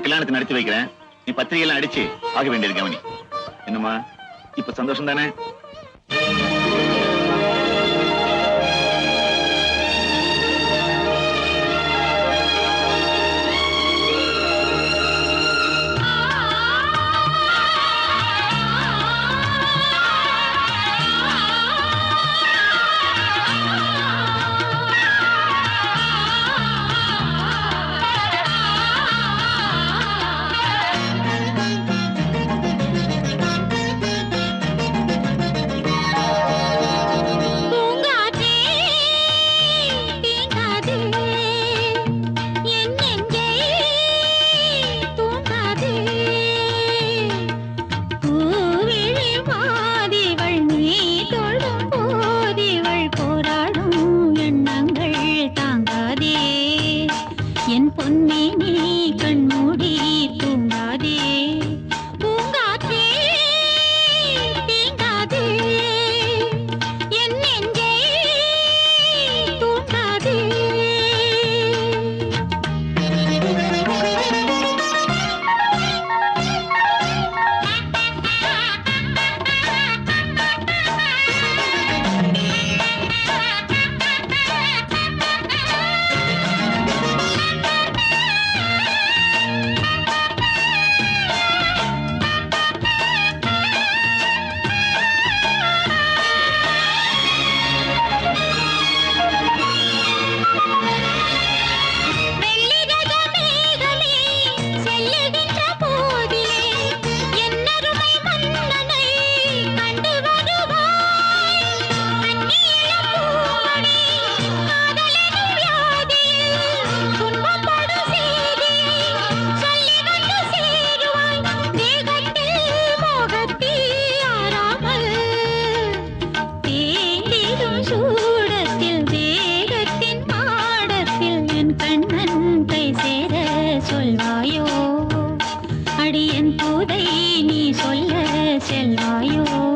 கல்யாணத்தை நடத்தி வைக்கிறேன். நீ பத்திரிகை எல்லாம் அடிச்சு ஆக வேண்டியது கவனி. என்னம்மா? இப்ப சந்தோஷம் தானே கண் செல்வாயோ? அடியன் தூதை நீ சொல்ல செல்வாயோ?